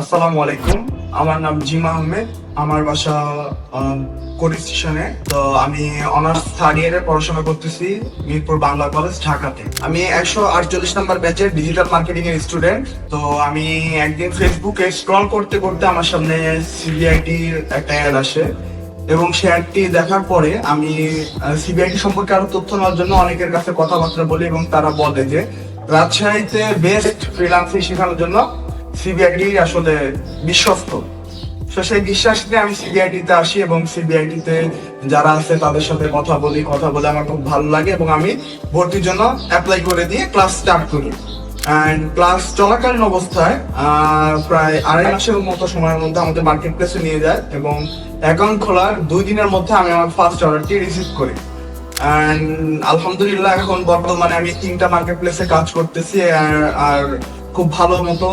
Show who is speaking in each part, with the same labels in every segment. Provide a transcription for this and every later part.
Speaker 1: আসসালামু আলাইকুম। আমার নাম জিমা আহমেদ। আমার বাসা কোটি স্টেশনে। তো আমি অনার্স থার্ড ইয়ারে পড়াশোনা করতেছি মিরপুর বাংলা কলেজ ঢাকাতে। আমি একশো আটচল্লিশ নাম্বার ব্যাচের ডিজিটাল মার্কেটিং এর স্টুডেন্ট তো আমি একদিন ফেসবুকে স্ক্রল করতে করতে আমার সামনে সিবিআইটির একটা অ্যাড আসে। এবং সে অ্যাডটি দেখার পরে আমি সিবিআইটি সম্পর্কে আরও তথ্য নেওয়ার জন্য অনেকের কাছে কথাবার্তা বলি এবং তারা বলে যে, রাজশাহীতে বেস্ট ফ্রিলান্সিং শেখানোর জন্য সিবিআইটি আসলে বিশ্বস্ত। তো সেই বিশ্বাস নিয়ে আমি সিবিআইটি তে আসি এবং সিবিআইটি তে যারা আছে তাদের সাথে কথা বলি, কথা বলে আমার খুব ভালো লাগে এবং আমি ভর্তির জন্য অ্যাপ্লাই করে দিয়ে ক্লাস স্টার্ট করি। অ্যান্ড ক্লাস চলাকালীন অবস্থায় প্রায় আড়াই মাসের মতো সময়ের মধ্যে আমাদের মার্কেট প্লেসে নিয়ে যায় এবং অ্যাকাউন্ট খোলার দুই দিনের মধ্যে আমি আমার ফার্স্ট অর্ডারটি রিসিভ করি। অ্যান্ড আলহামদুলিল্লাহ এখন বর্তমানে আমি তিনটা মার্কেট প্লেসে কাজ করতেছি আর খুব ভালো মতো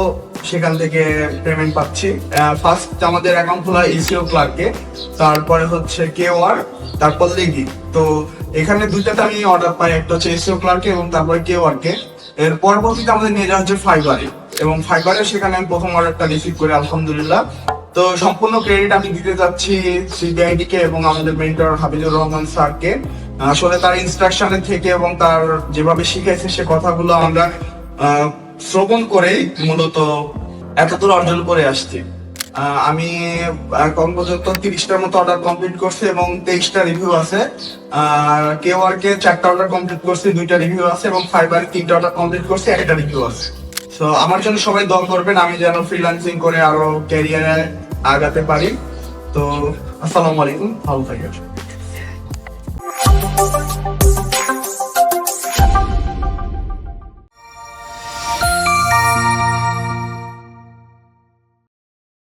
Speaker 1: সেখান থেকে পেমেন্ট পাচ্ছি। ফার্স্ট আমাদের অ্যাকাউন্ট খোলা ইসিও ক্লার্কে তারপরে হচ্ছে কেওয়ার তারপর লিগি তো এখানে দুইটাতে আমি অর্ডার পাই, একটা হচ্ছে এসিও ক্লার্কে এবং তারপরে কে। এর পরবর্তীতে আমাদের নিয়ে যাওয়া হচ্ছে ফাইবারে এবং ফাইবারে সেখানে আমি প্রথম অর্ডারটা রিসিভ করি, আলহামদুলিল্লাহ। তো সম্পূর্ণ ক্রেডিট আমি দিতে যাচ্ছি সিবিআইডি কে এবং আমাদের মেন্টর হাবিজুর রহমান স্যারকে আসলে তার ইনস্ট্রাকশনের থেকে এবং তার যেভাবে শিখাইছে সে কথাগুলো আমরা শ্রবণ করে মূলত এতদূর অর্জন করে আসছি। আমি এখন পর্যন্ত তিরিশটার মতো অর্ডার কমপ্লিট করছি এবং তেইশটা রিভিউ আছে। আর কেউ আর কে চারটা অর্ডার কমপ্লিট করছি, দুইটা রিভিউ আছে এবং ফাইবার তিনটা অর্ডার কমপ্লিট করছি, একটা রিভিউ আছে। তো আমার জন্য সবাই দল করবেন, আমি যেন ফ্রিল্যান্সিং করে আরও ক্যারিয়ারে আগাতে পারি। তো, আসসালামু আলাইকুম, ভালো থাকবেন